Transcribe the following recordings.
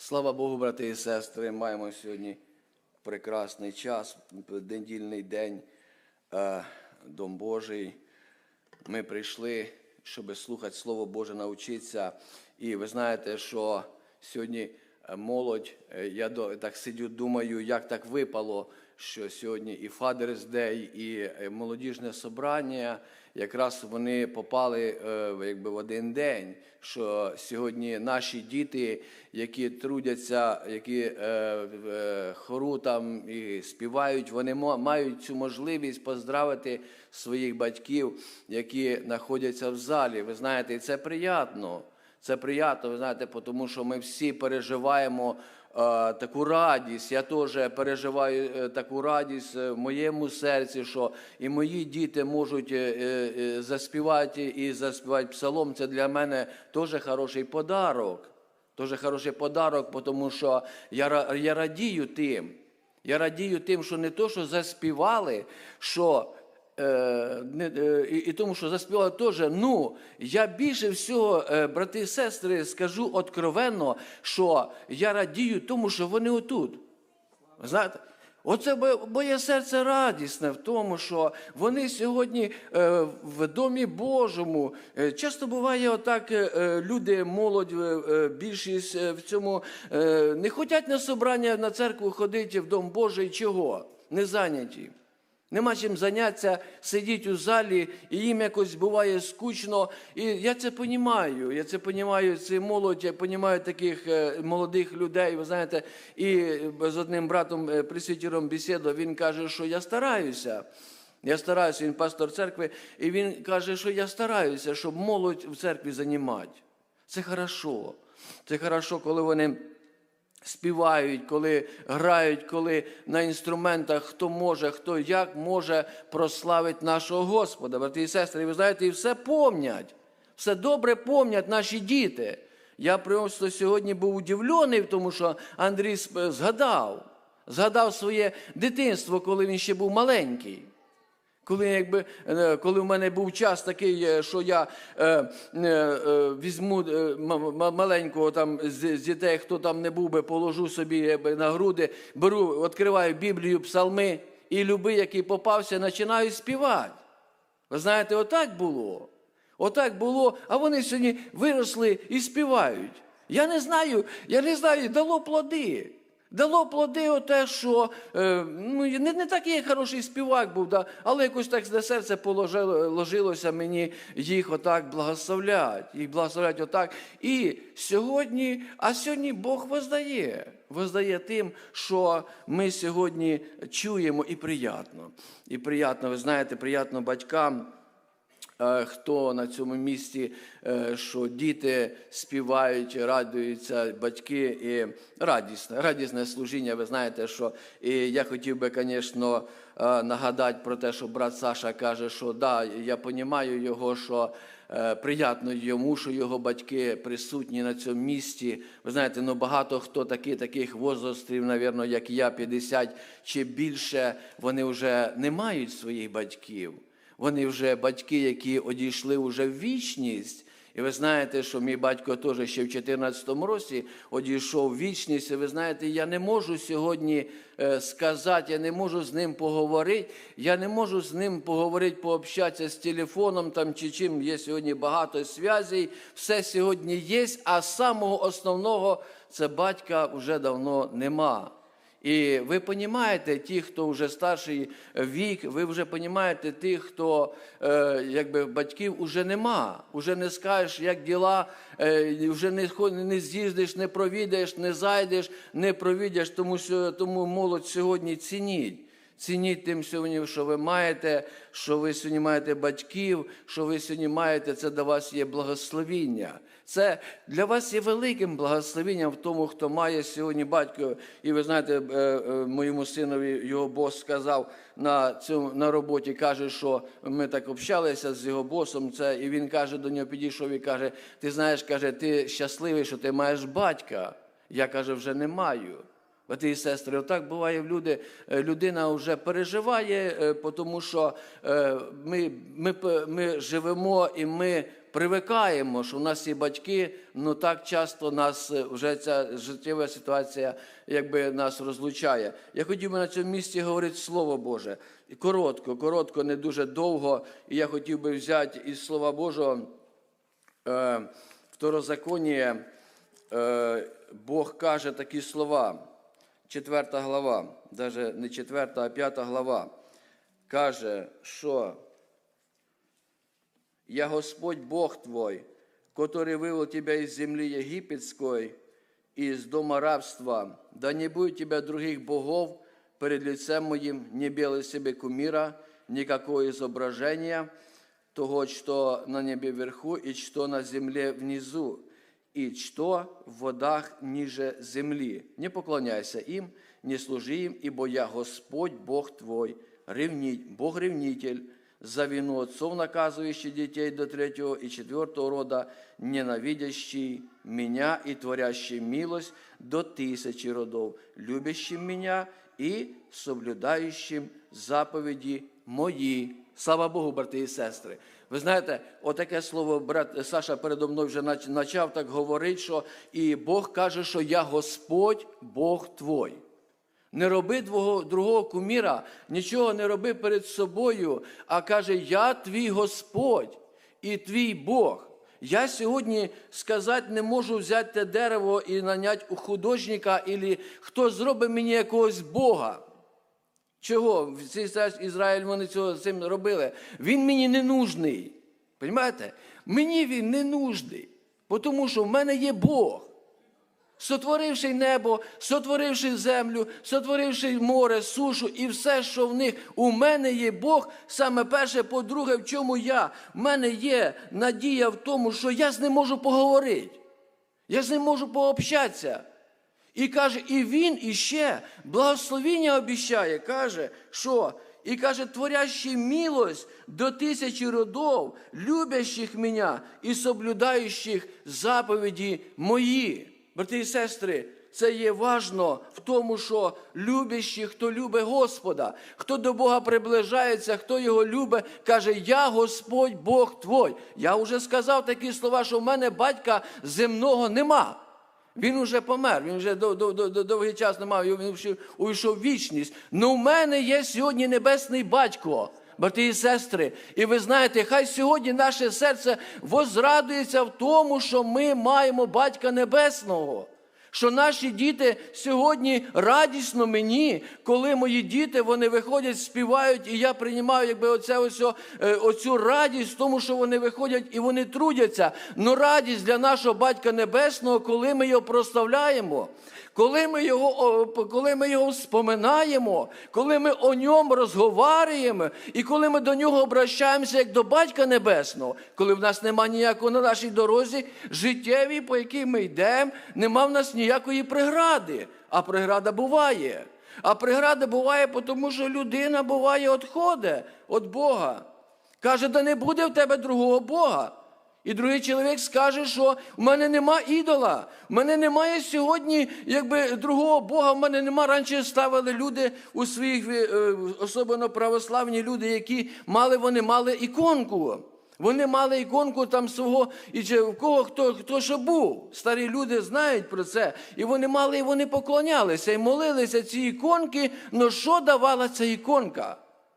Слава Богу, брати і сестри, маємо сьогодні прекрасний час, недільний день, е, Дом Божий. Ми прийшли, щоб слухати Слово Боже, навчитися. І ви знаєте, що сьогодні е, молодь, е, я так сидю, думаю, як так випало, що сьогодні і Father's Day, і е, молодіжне собрання, якраз вони попали е, якби в один день. Що сьогодні наші діти, які трудяться, які е, хору там і співають, вони мають цю можливість поздравити своїх батьків, які знаходяться в залі. Ви знаєте, і це приємно. Це приємно, ви знаєте, тому що ми всі переживаємо таку радість. Я теж переживаю е, таку радість е, в моєму серці, що і мої діти можуть е, заспівати і заспівати псалом. Це для мене теж хороший подарок. Дуже хороший подарок, тому що я, я радію тим. Я радію тим, що не то, що заспівали, що і, і тому, що заспівали теж. Ну, я більше всього, е, брати і сестри, скажу откровенно, що я радію тому, що вони отут. Знаєте, оце моє серце радісне в тому, що вони сьогодні е, в Домі Божому. Е, Часто буває отак, е, е, люди, молодь, е, е, більшість е, в цьому е, не хочуть на собрання на церкву ходити в Дом Божий. Чого? Не зайняті. Нема чим зайнятися, сидіть у залі, і їм якось буває скучно. І я це понімаю. Я це понімаю, це молодь, я понімаю таких е, молодих людей. Ви знаєте, і з одним братом е, пресвітером бесідував, він каже, що я стараюся. Я стараюся, він пастор церкви, і він каже, що я стараюся, щоб молодь в церкві займати. Це хорошо. Це хорошо, коли вони співають, коли грають, коли на інструментах хто може, хто як може прославити нашого Господа. Брати і сестри, ви знаєте, і все помнять, все добре помнять наші діти. Я просто сьогодні був удивлений, тому що Андрій згадав, згадав своє дитинство, коли він ще був маленький. Коли, якби, е, коли в мене був час такий, е, що я е, е, е, візьму маленького там з, з дітей, хто там не був би, положу собі на груди, беру, відкриваю Біблію, псалми, і люби, який попався, починаю співати. Ви знаєте, отак було. Отак було, а вони сьогодні виросли і співають. Я не знаю, я не знаю, дало плоди. Дало плоди оте, що е, ну, не, не такий хороший співак був, да, але якось так на серце положило, ложилося мені їх отак благословлять, їх благословлять отак. І сьогодні, а сьогодні Бог воздає. Воздає тим, що ми сьогодні чуємо і приятно. І приятно, ви знаєте, приятно батькам. Е, хто на цьому місці, е, що діти співають, радуються, батьки і радісне, радісне служіння. Ви знаєте, що і я хотів би, звісно, е, нагадати про те, що брат Саша каже, що да, я розумію його, що. Приятно йому, що його батьки присутні на цьому місці. Ви знаєте, ну багато хто такі, таких возрастів, навірно, як я, 50 чи більше, вони вже не мають своїх батьків. Вони вже батьки, які одійшли вже в вічність. І ви знаєте, що мій батько теж ще в 2014 році одійшов в вічність. І ви знаєте, я не можу сьогодні е, сказати, я не можу з ним поговорити. Я не можу з ним поговорити, пообщатися з телефоном там чи чим. Є сьогодні багато зв'язей. Все сьогодні є, а самого основного це батька вже давно нема. І ви розумієте, ті, хто вже старший вік, ви вже розумієте тих, хто е, якби батьків вже нема, вже не скажеш, як діла, е, вже не, не з'їздиш, не провідаєш, не зайдеш, не провідеш, тому тому молодь сьогодні цініть. Цініть тим сьогодні, що ви маєте, що ви сьогодні маєте батьків, що ви сьогодні маєте, це до вас є благословіння. Це для вас є великим благословенням в тому, хто має сьогодні батько. І ви знаєте, е, е, моєму синові його бос сказав на цьому на роботі, каже, що ми так общалися з його босом. Це і він каже до нього, підійшов і каже: Ти знаєш, каже, ти щасливий, що ти маєш батька. Я каже, вже не маю. Брати і сестри, отак буває люди, е, людина вже переживає, е, тому що е, ми, ми, ми живемо і ми привикаємо, що в нас є батьки, ну так часто нас вже ця життєва ситуація якби нас розлучає. Я хотів би на цьому місці говорити Слово Боже. Коротко, коротко, не дуже довго. І я хотів би взяти із Слова Божого е, второзаконія, е, Бог каже такі слова. Четверта глава, навіть не четверта, а п'ята глава, каже, що я Господь Бог твой, который вывел тебя из земли египетской, из дома рабства, да не будет у тебя других богов перед лицем моим, не белый себе кумира, никакого изображения, того, что на небе вверху, и что на земле внизу, и что в водах ниже земли. Не поклоняйся им, не служи им, ибо я Господь Бог твой, ревнить, Бог ревнитель, за вину отцов наказывающий детей до третьего и четвертого рода, ненавидящий меня и творящий милость до тысячи родов, любящим меня и соблюдающим заповіді мої. Слава Богу, брати і сестри. Ви знаєте, отаке слово брат Саша передо мною вже почав так говорити, що і Бог каже, що я Господь, Бог твой. Не роби двого, другого куміра, нічого не роби перед собою, а каже, я твій Господь і твій Бог. Я сьогодні сказати не можу взяти те дерево і наняти у художника, або хто зробить мені якогось Бога. Чого? Ізраїль вони цього цим робили. Він мені не нужний. Понимаєте? Мені він не нужний, тому що в мене є Бог. Сотворивши небо, сотворивши землю, сотворивши море, сушу і все, що в них у мене є Бог, саме перше, по-друге, в чому я? В мене є надія в тому, що я з ним можу поговорити. Я з ним можу пообщатися. І каже, і він іще благословіння обіщає, каже, що? І каже, творящий милость до тисячі родов, любящих мене і соблюдаючих заповіді мої. Брати і сестри, це є важно в тому, що любящі, хто любить Господа, хто до Бога приближається, хто його любить, каже, я Господь Бог твой. Я вже сказав такі слова, що в мене батька земного нема. Він уже помер, він вже дов- дов- дов- довгий час не мав, він уйшов в вічність. Ну в мене є сьогодні небесний батько, брати і сестри. І ви знаєте, хай сьогодні наше серце возрадується в тому, що ми маємо батька небесного. Що наші діти сьогодні радісно мені, коли мої діти вони виходять, співають, і я приймаю якби оце ось, е, оцю радість тому, що вони виходять і вони трудяться. Ну радість для нашого батька небесного, коли ми його прославляємо, коли ми його, коли ми його споминаємо, коли ми о ньому розговарюємо, і коли ми до нього обращаємося як до батька небесного, коли в нас немає ніякого на нашій дорозі життєвій, по якій ми йдемо, нема в нас ніякої прегради. А преграда буває. А преграда буває, тому що людина буває відходить від Бога. Каже, да не буде в тебе другого Бога. І другий чоловік скаже, що в мене нема ідола, в мене немає сьогодні якби другого Бога, в мене нема. Раніше ставили люди у своїх, е, особливо православні люди, які мали, вони мали іконку. Вони мали іконку там свого, і чи в кого хто, хто що був. Старі люди знають про це. І вони мали, і вони поклонялися і молилися ці іконки. Ну що давала ця іконка?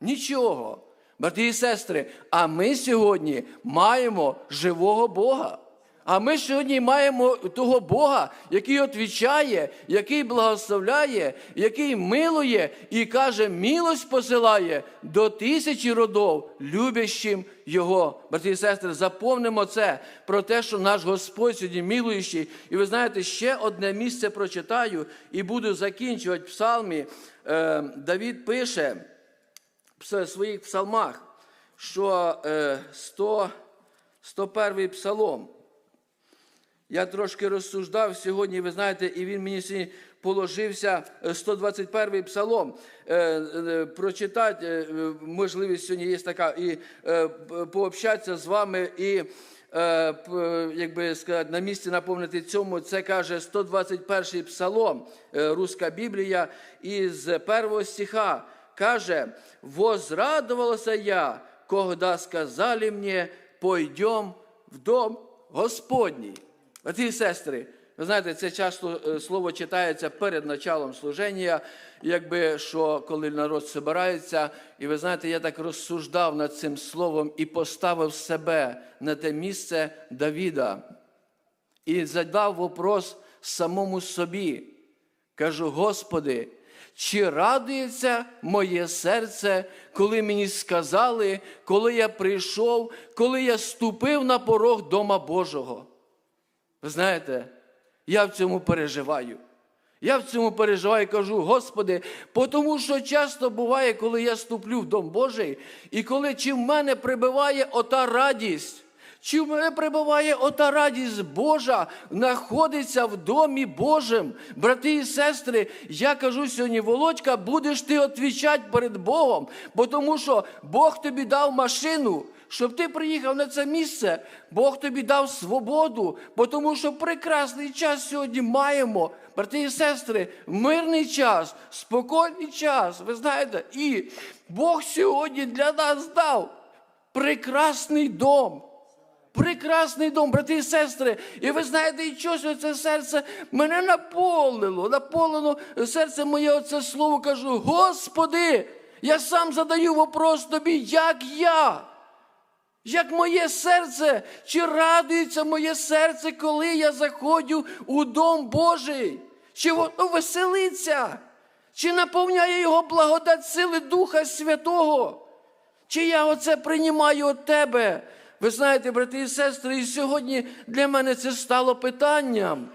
Нічого. Брати і сестри, а ми сьогодні маємо живого Бога. А ми сьогодні маємо того Бога, який отвічає, який благословляє, який милує і каже, милость посилає до тисячі родов, любящим Його. Брати і сестри, заповнимо це про те, що наш Господь сьогодні милуючий. І ви знаєте, ще одне місце прочитаю і буду закінчувати в псалмі. Е, Давід пише своїх псалмах, що е, 100, 101 псалом. Я трошки розсуждав сьогодні, ви знаєте, і він мені сьогодні положився е, 121 псалом. Е, е, Прочитати, е, можливість сьогодні є така, і е, пообщатися з вами і. е, Якби сказати, на місці наповнити цьому, це каже 121 псалом, е, Руська Біблія, із першого стиха каже: «Возрадовался я, когда сказали мне, пойдем в дом Господній. Брати і сестри, ви знаєте, це часто е, слово читається перед началом служення, якби що коли народ збирається. І ви знаєте, я так розсуждав над цим словом і поставив себе на те місце Давіда. І задав вопрос самому собі. Кажу, Господи, чи радується моє серце, коли мені сказали, коли я прийшов, коли я ступив на порог Дома Божого? Ви знаєте, я в цьому переживаю. Я в цьому переживаю і кажу, Господи, тому що часто буває, коли я ступлю в Дом Божий, і коли чи в мене прибиває ота радість, чи в мене прибуває ота радість Божа, знаходиться в домі Божим. Брати і сестри, я кажу сьогодні, Володька, будеш ти відповідати перед Богом, бо тому що Бог тобі дав машину, щоб ти приїхав на це місце. Бог тобі дав свободу, бо тому що прекрасний час сьогодні маємо. Брати і сестри, мирний час, спокійний час. Ви знаєте, і Бог сьогодні для нас дав прекрасний дом. Прекрасний дом, брати і сестри. І ви знаєте, і щось це серце мене наповнило, наповнено серце моє оце слово кажу, Господи, я сам задаю вопрос тобі, як я? Як моє серце, чи радується моє серце, коли я заходжу у дом Божий? Чи воно веселиться? Чи наповняє його благодать сили Духа Святого? Чи я оце приймаю від тебе? Ви знаєте, брати і сестри, і сьогодні для мене це стало питанням.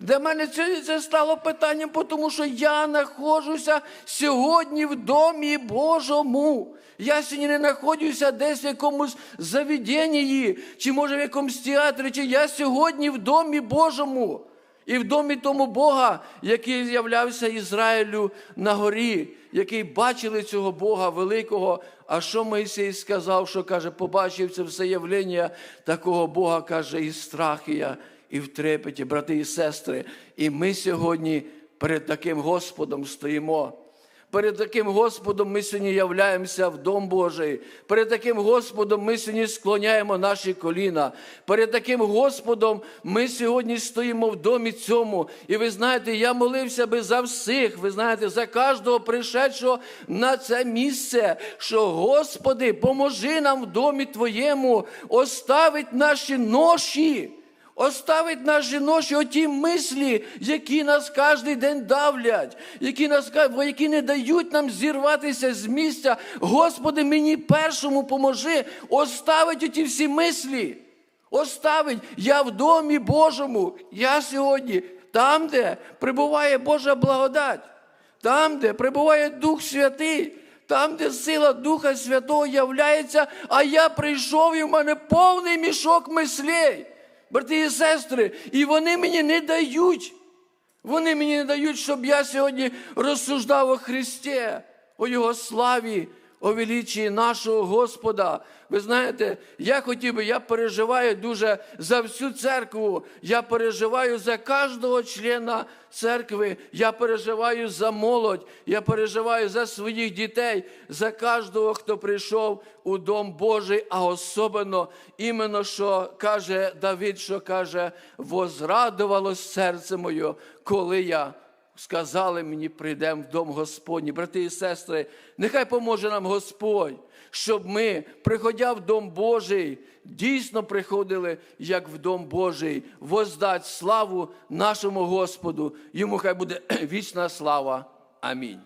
Для мене це, стало питанням, тому що я знаходжуся сьогодні в домі Божому. Я сьогодні не знаходжуся десь в якомусь заведенні, чи може в якомусь театрі, чи я сьогодні в домі Божому. І в домі тому Бога, який з'являвся Ізраїлю на горі, який бачили цього Бога великого. А що Моїсей сказав, що каже, побачив це все явлення такого Бога, каже, і страх я, і в трепеті, брати і сестри. І ми сьогодні перед таким Господом стоїмо. Перед таким Господом ми сьогодні являємося в Дом Божий. Перед таким Господом ми сьогодні склоняємо наші коліна. Перед таким Господом ми сьогодні стоїмо в домі цьому. І ви знаєте, я молився би за всіх, ви знаєте, за кожного пришедшого на це місце, що, Господи, поможи нам в домі Твоєму оставить наші ноші. Оставить нас жіночі оті мислі, які нас кожен день давлять, які нас які не дають нам зірватися з місця. Господи, мені першому поможи оставить оті всі мислі. Оставить я в домі Божому. Я сьогодні там, де прибуває Божа благодать, там, де прибуває Дух Святий. Там, де сила Духа Святого являється, а я прийшов і в мене повний мішок мислей брати і сестри, і вони мені не дають. Вони мені не дають, щоб я сьогодні розсуждав о Христі, о Його славі, о величії нашого Господа. Ви знаєте, я хотів би, я переживаю дуже за всю церкву, я переживаю за кожного члена церкви, я переживаю за молодь, я переживаю за своїх дітей, за кожного, хто прийшов у Дом Божий, а особливо іменно, що каже Давид, що каже, возрадувалось серце моє, коли я сказали мені, прийдемо в дом Господній. Брати і сестри, нехай поможе нам Господь, щоб ми, приходя в Дом Божий, дійсно приходили, як в Дом Божий, воздать славу нашому Господу. Йому хай буде вічна слава. Амінь.